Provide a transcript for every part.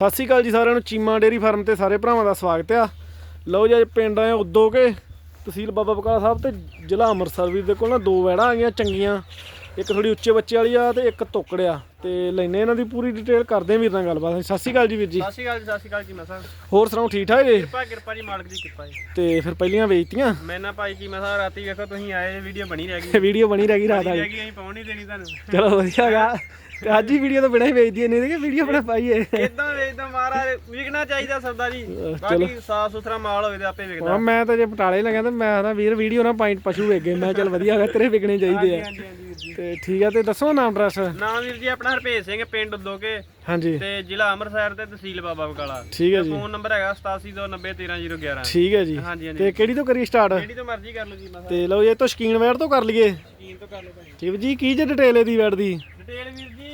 ਸਤਿ ਸ਼੍ਰੀ ਅਕਾਲ ਜੀ ਸਾਰਿਆਂ ਨੂੰ ਚੀਮਾ ਡੇਰੀ ਫਾਰਮ ਤੇ ਸਾਰੇ ਭਰਾਵਾਂ ਦਾ ਸਵਾਗਤ ਆ। ਲਓ ਜੀ ਅੱਜ ਪਿੰਡ ਆਏ ਉਦੋਂ ਕੇ ਤਹਿਸੀਲ ਬਾਬਾ ਬਕਾਲਾ ਸਾਹਿਬ ਤੇ ਜ਼ਿਲ੍ਹਾ ਅੰਮ੍ਰਿਤਸਰ ਵੀਰ ਦੇ ਕੋਲ ਨਾ ਦੋ ਵੈੜਾਂ ਆਈਆਂ ਚੰਗੀਆਂ। ਇੱਕ ਥੋੜੀ ਉੱਚੇ ਬੱਚੇ ਵਾਲੀ ਆ ਤੇ ਇੱਕ ਤੋਕੜ ਆ। ਤੇ ਲੈਨੇ ਇਹਨਾਂ ਦੀ ਪੂਰੀ ਡਿਟੇਲ ਕਰਦੇ ਆ ਵੀਰ ਨਾਲ ਗੱਲਬਾਤ। ਸਤਿ ਸ਼੍ਰੀ ਅਕਾਲ ਜੀ ਵੀਰ ਜੀ। ਸਤਿ ਸ਼੍ਰੀ ਅਕਾਲ ਜੀ ਸਤਿ ਸ਼੍ਰੀ ਅਕਾਲ ਜੀ ਮੈਂ ਸਾਹਿਬ ਹੋਰ ਸੁਣਾਓ ਠੀਕ ਠਾਕ ਜੀ? ਕਿਰਪਾ ਕਿਰਪਾ ਜੀ ਮਾਲਕ ਦੀ ਕਿਰਪਾ ਜੀ। ਤੇ ਫਿਰ ਪਹਿਲੀਆਂ ਵੇਚਤੀਆਂ? ਮੈਂ ਨਾ ਭਾਈ ਜੀ ਮੈਂ ਸਾਹਿਬ ਰਾਤੀ ਵੇਖੋ ਤੁਸੀਂ ਆਏ ਵੀਡੀਓ ਬਣੀ ਰਹਿ ਗਈ। ਵੀਡੀਓ ਬਣੀ ਰਹਿ ਗਈ ਰਾਤ ਬਣੀ ਵਾਲੀ ਰਹਿ ਗਈ ਅਸੀਂ ਪਾਉਣ ਨਹੀਂ ਦੇਣੀ ਤੁਹਾਨੂੰ। ਚਲੋ ਵਧੀਆ ਹੈਗਾ ਤੇ ਅੱਜ ਹੀ ਵੀਡੀਓ ਤੋਂ ਬਿਨਾਂ ਹੀ ਵੇਚਦੀ ਨਹੀਂ ਤੇ ਵੀਡੀਓ ਬਣਾ ਪਾਈਏ। ਇਦਾਂ ਵੇਚਦਾ ਮਹਾਰਾਜ ਵਿਕਣਾ ਚਾਹੀਦਾ ਸੌਦਾ ਜੀ। ਬਾਕੀ ਸਾਫ਼ ਸੁਥਰਾ ਮਾਲ ਹੋਵੇ ਤੇ ਆਪੇ ਵਿਕਦਾ। ਹਾਂ ਮੈਂ ਤਾਂ ਜੇ ਪਟਾਲੇ ਲੱਗਿਆ ਤੇ ਮੈਂ ਤਾਂ ਵੀਰ ਵੀਡੀਓ ਨਾ ਪਾਇੰਟ ਪਸ਼ੂ ਵੇਗੇ ਮੈਂ ਚੱਲ ਵਧੀਆ ਹੈਗਾ ਤੇਰੇ ਵਿਕਣੇ ਚਾਹੀਦੇ ਆ। ਤੇ ਠੀਕ ਆ ਤੇ ਦੱਸੋ ਨਾਮ ਐਡਰੈਸ ਨਾਮ ਵੀਰ ਜੀ ਆਪਣਾ ਹਰਪੇਜ ਸਿੰਘ ਪਿੰਡ ਦੋਕੇ ਹਾਂਜੀ। ਤੇ ਜ਼ਿਲ੍ਹਾ ਅੰਮ੍ਰਿਤਸਰ ਤੇ ਤਹਿਸੀਲ ਬਾਬਾ ਬਕਾਲਾ। ਠੀਕ ਹੈ ਜੀ। ਫੋਨ ਨੰਬਰ ਹੈਗਾ 8729013011 ਠੀਕ ਹੈ ਜੀ। ਹਾਂਜੀ ਤੇ ਕਿਹੜੀ ਤੋਂ ਕਰੀ ਸਟਾਰਟ ਜਿਹੜੀ ਤੋਂ ਮਰਜ਼ੀ ਕਰ ਲਓ ਜੀ ਮੈਂ ਤੇ ਲਓ ਇਹ ਤੋਂ ਸ਼ਕੀਨ ਵੈੜ ਤੋਂ ਕਰ ਲਈਏ। ਸਕੀਨ ਤੋਂ ਕਰ ਲਓ ਭਾਈ। ਠੀਕ ਜੀ ਕੀ ਜੇ ਡਿਟੇਲ ਇਹਦੀ ਵੈੜ ਦੀ? ਡਿਟੇਲ ਵੀਰ ਜੀ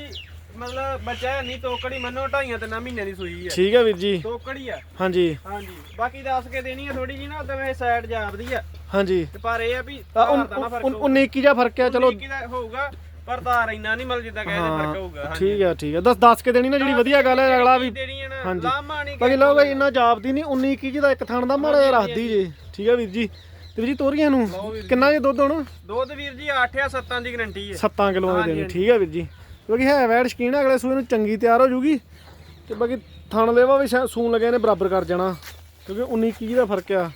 ਮਤਲਬ ਬੱਚਾ ਹੈ ਨਹੀਂ ਤੋਕੜੀ ਮੰਨੋ ਢਾਈਆਂ ਤੇ ਨਾ ਮਹੀਨਿਆਂ ਦੀ ਸੂਈ ਹੈ। ਠੀਕ ਹੈ ਵੀਰ ਜੀ। ਤੋਕੜੀ ਆ ਹਾਂਜੀ। ਹਾਂਜੀ। ਬਾਕੀ ਦੱਸ ਕੇ ਦੇਣੀ ਆ ਥੋੜੀ ਜੀ ਨਾ ਉਦੋਂ ਇਹ ਸਾਈਡ ਜਾਪਦੀ ਆ ਹਾਂਜੀ। ਤੇ ਪਰ ਇਹ ਆ ਵੀ ਆ ਧਾਰ ਦਾ ਨਾ ਫ਼ਰਕ ਹੋਊਗਾ 19 21 ਜਿਹਾ ਫ਼ਰਕ ਆ ਚਲੋ। ਕੀ ਦਾ ਹੋਊਗਾ ਪਰ ਧਾਰ ਇੰਨਾ ਨਹੀਂ ਮਤਲਬ ਜਿੱਦਾਂ ਕਹਿੰਦੇ ਫ਼ਰਕ ਹੋਊਗਾ ਠੀਕ ਆ ਠੀਕ ਆ ਦੱਸ ਦੱਸ ਕੇ ਦੇਣੀ ਨਾ ਜਿਹੜੀ ਵਧੀਆ ਗੱਲ ਹੈ ਅਗਲਾ ਵੀ ਦੇਣੀ ਹੈ ਨਾ ਹਾਂਜੀ। ਲਾਮਾ ਨਹੀਂ ਬਾਕੀ ਲਓ ਬਈ ਇੰਨਾ ਜਾਪਦੀ ਨਹੀਂ 19 21 ਜਿਹਦਾ ਇੱਕ ਥਣ ਦਾ ਮਾੜਾ ਜਿਹਾ ਰੱਖਦੀ ਜੇ ਠੀਕ ਆ ਵੀਰ ਜੀ। ਤੇ ਵੀਰ ਜੀ ਤੋਰੀਆਂ ਨੂੰ ਕਿੰਨਾ ਜੇ ਦੁੱਧ ਹੁਣ? ਦੁੱਧ ਵੀਰ ਜੀ 8 ਆ 7 ਦੀ ਗਰੰਟੀ ਹੈ। 7 ਕਿਲੋ ਦੇ ਦੇਣੀ ਠੀਕ ਆ ਵੀਰ ਜੀ। ਕਿਉਂਕਿ ਹੈ ਵੈੜ ਸ਼ਕੀਨ ਆ, ਅਗਲੇ ਸੂਏ ਨੂੰ ਚੰਗੀ ਤਿਆਰ ਹੋ ਜੂਗੀ। ਤੇ ਬਾਕੀ ਥਣ ਲੈਵਾ ਵੀ ਸ਼ਾਇਦ ਸੂਣ ਲਗੇ ਨੇ ਬਰਾਬਰ ਕਰ ਜਾਣਾ ਕਿਉਂਕਿ 19 21 ਦਾ ਫ਼ਰਕ ਆ।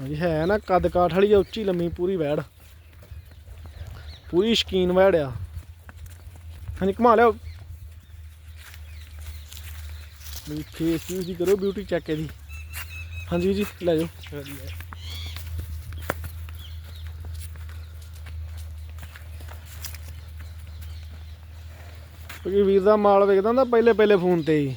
ਹਾਂਜੀ ਹੈ ਨਾ ਕੱਦ ਕਾਠ ਵਾਲੀ ਆ, ਉੱਚੀ ਲੰਮੀ ਪੂਰੀ ਵੈੜ। ਪੂਰੀ ਸ਼ਕੀਨ ਵੈੜ ਆ। ਹਾਂਜੀ ਘੁਮਾ ਲਿਓ ਮੇਰੀ ਫੇਸ ਵੀ ਹੀ ਕਰੋ ਬਿਊਟੀ ਚੈੱਕ ਇਹਦੀ। ਹਾਂਜੀ ਜੀ ਲੈ ਜਾਓ। ਕਿਉਂਕਿ ਵੀਰ ਦਾ ਮਾਲ ਵਿਕਦਾ ਹੁੰਦਾ ਪਹਿਲੇ ਪਹਿਲੇ ਫੋਨ ਤੇ ਹੀ।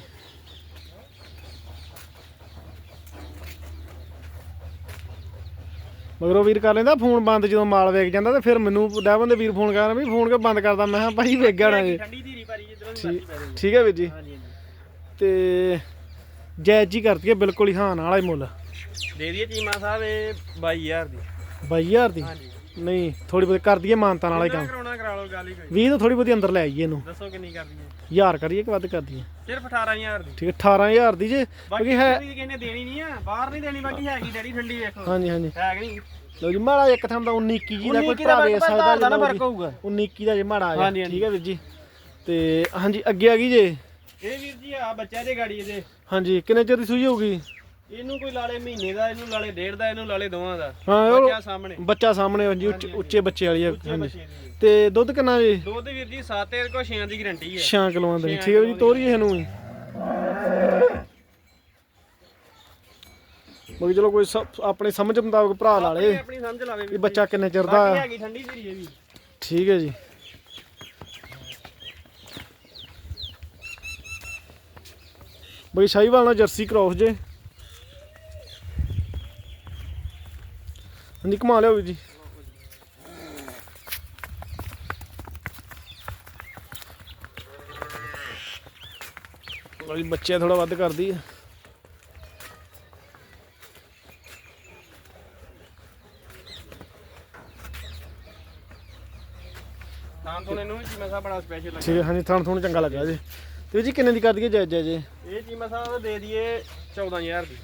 ਮਗਰੋਂ ਵੀਰ ਕਰ ਲੈਂਦਾ ਫੋਨ ਬੰਦ ਜਦੋਂ ਮਾਲ ਵੇਚ ਜਾਂਦਾ ਤੇ ਫਿਰ ਮੈਨੂੰ ਡੈਵਨ ਦੇ ਵੀਰ ਫੋਨ ਕਰਨ ਵੀ ਫੋਨ ਕਿਉਂ ਬੰਦ ਕਰਦਾ? ਮੈਂ ਕਿਹਾ ਭਾਈ ਵੇਚ ਗਿਆ ਨਾ ਜੀ। ਠੰਡੀ ਧੀਰੀ ਭਾਰੀ ਜਿੱਧਰੋਂ ਵੀ ਮਰਜ਼ੀ ਪੈ ਜਾਵੇ ਠੀਕ ਹੈ ਵੀਰ ਜੀ। ਤੇ ਜਾਇਜ਼ ਜੀ ਕਰਦੀ ਹੈ ਬਿਲਕੁਲ ਹੀ ਹਾਂ ਵਾਲਾ ਹੀ ਮੁੱਲ। ਦੇ ਦਈਏ ਚੀਮਾ ਸਾਹਿਬ ਇਹ 22000 ਦੀ। 22000 ਦੀ? ਹਾਂਜੀ। ਨਹੀਂ ਥੋੜੀ ਬਹੁਤੀ ਕਰ ਦਈਏ ਮਾਨਤਾਂ ਵਾਲਾ ਹੀ ਕੰਮ। ਕਰਾਉਣਾ ਕਰਾ ਲਓ ਗੱਲ ਹੀ ਕੋਈ। 20 ਤੋਂ ਥੋੜੀ ਬਹੁਤੀ ਅੰਦਰ ਲੈ ਆਈਏ ਇਹਨੂੰ। ਦੱਸੋ ਕਿੰਨੀ ਕਰਦੀ ਹੈ ਹਜ਼ਾਰ ਕਰੀਏ ਕਿ ਵੱਧ ਕਰ ਦਈਏ? ਸਿਰਫ 18000 ਦੀ। ਠੀਕ ਹੈ 18000 ਦੀ ਜੇ ਬਾਕੀ ਕਿਉਂਕਿ ਹੈ ਹੈ ਕਿਸੇ ਨੇ ਦੇਣੀ ਨਹੀਂ ਆ ਬਾਹਰ ਨਹੀਂ ਦੇਣੀ ਬਾਕੀ ਹੈਗੀ ਡੈਡੀ ਠੰਡੀ ਵੇਖੋ। ਹਾਂਜੀ ਹਾਂਜੀ। ਹੈ ਕਿ ਨਹੀਂ? ਲਓ ਜੀ ਮਾੜਾ ਇੱਕ ਥਾਂ ਦਾ 19 21 ਜੀ ਦਾ ਕੋਈ 19 ਦਾ ਭਰਾ ਦੇ ਸਕਦਾ ਨਾ ਜੀ ਫ਼ਰਕ ਹੋਊਗਾ। 19 21 ਦਾ ਜੇ ਮਾੜਾ ਆ ਹਾਂਜੀ, ਹਾਂਜੀ। ਠੀਕ ਹੈ ਵੀਰ ਜੀ? ਤੇ ਹਾਂਜੀ ਅੱਗੇ ਆ ਗਈ ਜੇ? ਇਹ ਵੀਰ ਜੀ ਆ ਬੱਚਾ ਦੇ ਗਾੜੀ ਇਹਦੇ। ਹਾਂਜੀ ਕਿੰਨੇ ਚਿਰ ਦੀ ਸੂਈ ਹੋਊਗੀ? ਇਹਨੂੰ ਕੋਈ ਲਾਲੇ ਮਹੀਨੇ ਦਾ ਇਹਨੂੰ ਲਾਲੇ ਡੇਢ ਦਾ ਇਹਨੂੰ ਲਾਲੇ ਦੋਵਾਂ ਦਾ। ਹਾਂ ਉਹ ਬੱਚਾ ਸਾਹਮਣੇ। ਬੱਚਾ ਸਾਹਮਣੇ ਹਾਂਜੀ ਉੱਚੇ- ਉੱਚੇ ਬੱਚੇ ਵਾਲੀ ਆ ਹਾਂਜੀ। ਬੱਚੇ ਦੀ। ਤੇ ਦੁੱਧ ਕਿੰਨਾ ਜੀ? ਦੁੱਧ ਵੀਰ ਜੀ 7 ਤੇ ਕੋ 6 ਦੀ ਗਾਰੰਟੀ ਹੈ। 6 ਕਿਲੋਆਂ ਦਾ। ਠੀਕ ਹੈ ਜੀ ਤੋਰੀਏ ਇਹਨੂੰ ਵੀ। ਬਾਕੀ ਚਲੋ ਕੋਈ ਸ- ਆਪਣੀ ਸਮਝ ਮੁਤਾਬਕ ਭਰਾ ਲਾ ਲੇ। ਇਹ ਆਪਣੀ ਸਮਝ ਲਾਵੇ ਵੀ ਬੱਚਾ ਕਿੰਨੇ ਚਿਰ ਦਾ ਬਾਕੀ ਆ। ਹੈਗੀ ਠੰਡੀ ਧੀਰੀ ਇਹ ਵੀ। ਠੀਕ ਹੈ ਜੀ। ਬਈ ਸ਼ਾਹੀਵਾਲ ਨਾਲ ਜਰਸੀ ਕ੍ਰੋਸ ਜੇ। ਹਾਂਜੀ ਘੁਮਾ ਲਿਓ ਜੀ। ਬਈ ਬੱਚੇ ਥੋੜਾ ਵੱਧ ਕਰਦੀ ਹੈ ਤਾਂ ਤੋਂ ਇਹਨੂੰ ਚੀਮਾ ਸਾਹਿਬ ਬੜਾ ਸਪੈਸ਼ਲ ਲੱਗਾ। ਠੀਕ ਹੈ ਹਾਂਜੀ ਥਣ ਥੋੜਾ ਚੰਗਾ ਲੱਗਾ ਜੀ। ਤੇ ਜੀ ਕਿੰਨੇ ਦੀ ਕਰ ਦਈਏ ਜੈ ਜੈ ਜੇ? ਇਹ ਚੀਮਾ ਸਾਹਿਬ ਦੇ ਦਈਏ 14000 ਦੀ।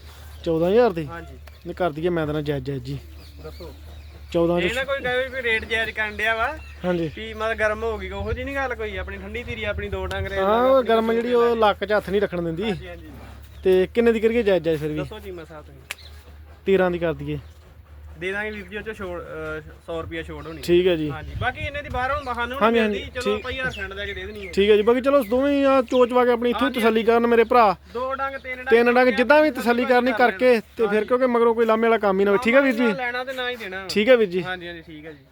14000 ਦੀ? ਹਾਂਜੀ। ਨਹੀਂ ਕਰ ਦਈਏ ਮੈਂ ਤਾਂ ਨਾ ਜੈ ਜੈ ਜੀ। ਦੱਸੋ। 14 ਇਹ ਚ ਨਾ ਕੋਈ ਕਹੇ ਵੀ ਰੇਟ ਜਾਇਜ਼ ਕਰਨ ਡਿਆ ਵਾ। ਹਾਂਜੀ। ਵੀ ਮਤਲਬ ਗਰਮ ਹੋ ਗਈ ਉਹੋ ਜੀ ਨਹੀਂ ਗੱਲ ਕੋਈ ਆਪਣੀ ਠੰਡੀ ਧੀਰੀ ਆਪਣੀ ਦੋ ਡੰਗਰੇ ਹਾਂ ਉਹ ਗਰਮ ਜਿਹੜੀ ਉਹ ਲੱਕ 'ਚ ਹੱਥ ਨਹੀਂ ਰੱਖਣ ਦਿੰਦੀ। ਹਾਂਜੀ ਹਾਂਜੀ। ਤੇ ਕਿੰਨੇ ਦੀ ਕਰੀਏ ਜਾਇਜ਼ ਜਾਇਜ਼ ਫਿਰ ਵੀ? ਦੱਸੋ ਚੀਮਾ ਸਾਹਿਬ ਤੁਸੀਂ। 13 ਦੀ ਕਰ ਦਈਏ। ਦੇ ਦਾਂਗੇ ਵੀਰ ਜੀ ਉਹ ਚ ਛੋੜ ਅਹ, 100 ਰੁਪਿਆ ਛੋੜ ਹੋਣੀ। ਠੀਕ ਹੈ ਜੀ। ਹਾਂਜੀ ਬਾਕੀ ਇਹਨੇ ਦੀ ਬਾਹਰੋਂ ਹਾਂਜੀ, ਨਹੀਂ ਮਿਲਦੀ ਹਾਂਜੀ, ਚਲੋ ਠੀਕ। ਆਪਾਂ ਯਾਰ ਸੈਂਡ ਲੈ ਕੇ ਦੇ ਦੇਣੀ ਹੈ। ਠੀਕ ਹੈ ਜੀ ਬਾਕੀ ਚਲੋ ਦੋਵੇਂ ਆ ਚੋਚ ਵਾ ਕੇ ਆਪਣੀ ਇੱਥੋਂ ਹੀ ਤਸੱਲੀ ਕਰਨ ਮੇਰੇ ਭਰਾ। ਦੋ ਡੰਗ ਤਿੰਨ ਡੰਗ ਤਿੰਨ ਡੰਗ ਜਿੱਦਾਂ ਵੀ ਤਸੱਲੀ ਕਰਨੀ ਕਰਕੇ ਤੇ ਫਿਰ ਕਿਉਂਕਿ ਮਗਰੋਂ ਕੋਈ ਲਾਮੇ ਵਾਲਾ ਕੰਮ ਹੀ ਨਾ ਹੋਵੇ। ਠੀਕ ਹੈ ਵੀਰ ਜੀ? ਲੈਣਾ ਤੇ ਨਾ ਹੀ ਦੇਣਾ। ਠੀਕ ਹੈ ਵੀਰ ਜੀ। ਹਾਂਜੀ ਹਾਂਜੀ ਠੀਕ ਹੈ ਜੀ।